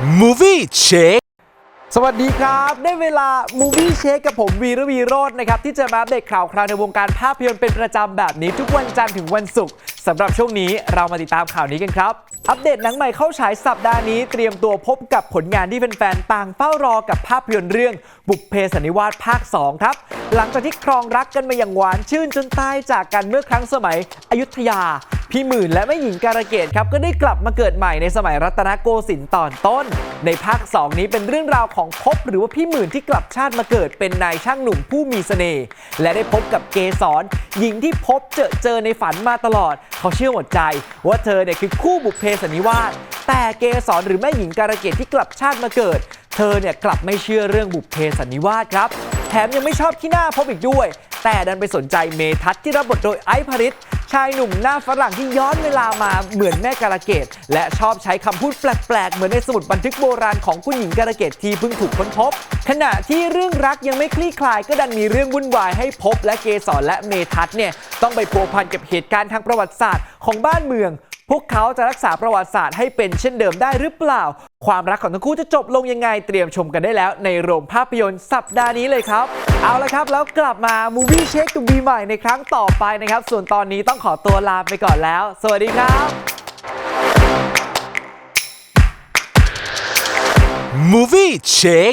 Movie Check สวัสดีครับ ได้เวลา Movie Check กับผมวีระวีโรจน์นะครับ ที่จะมาอัปเดตข่าวคราวในวงการภาพยนตร์เป็นประจำแบบนี้ทุกวันจันทร์ถึงวันศุกร์สำหรับช่วงนี้เรามาติดตามข่าวนี้กันครับ อัปเดตหนังใหม่เข้าฉายสัปดาห์นี้ เตรียมตัวพบกับผลงานที่แฟนๆต่างเฝ้ารอกับภาพยนตร์เรื่องบุพเพสันนิวาสภาค 2 ครับ หลังจากที่ครองรักกันมาอย่างหวานชื่นจนตายจากกันเมื่อครั้งสมัยอยุธยา พี่หมื่นและแม่หญิงการะเกดครับก็ได้กลับมาเกิดใหม่ในสมัยรัตนโกสินทร์ตอนต้น ในภาค 2 นี้เป็นเรื่องราวของภพหรือว่าพี่หมื่นที่กลับชาติมาเกิดเป็นนายช่างหนุ่มผู้มีเสน่ห์และได้พบกับเกสรหญิงที่พบเจอเจอในฝันมาตลอด เขาเชื่อหมดใจ ว่าเธอเนี่ยคือคู่บุพเพสันนิวาสแต่เกสรหรือแม่หญิงการะเกดที่กลับชาติมาเกิด เธอเนี่ยกลับไม่เชื่อเรื่องบุพเพสันนิวาสครับ แถมยังไม่ชอบขี้หน้าพบอีกด้วย แต่ดันไปสนใจเมทัศที่รับบทโดยไอซ์พาริสชายหนุ่มหน้าฝรั่งที่ย้อนเวลามาเหมือนแม่การะเกดและชอบใช้คำพูดแปลกๆ เหมือนในสมุดบันทึกโบราณของคุณหญิงการะเกดที่เพิ่งถูกค้นพบ ขณะที่เรื่องรักยังไม่คลี่คลายก็ดันมีเรื่องวุ่นวายให้พบและเกสรและเมทัศเนี่ยต้องไปพัวพันกับเหตุการณ์ทางประวัติศาสตร์ของบ้านเมือง พวกเขาจะรักษาประวัติศาสตร์ให้เป็นเช่นเดิมได้หรือเปล่า ความรักของทั้งคู่จะจบลงยังไงเตรียมชมกันได้แล้ว ในโรงภาพยนตร์สัปดาห์นี้เลยครับ เอาละครับแล้วกลับมา Movie Check กับวีใหม่ในครั้งต่อไปนะครับ ส่วนตอนนี้ต้องขอตัวลาไปก่อนแล้ว สวัสดีครับ Movie Check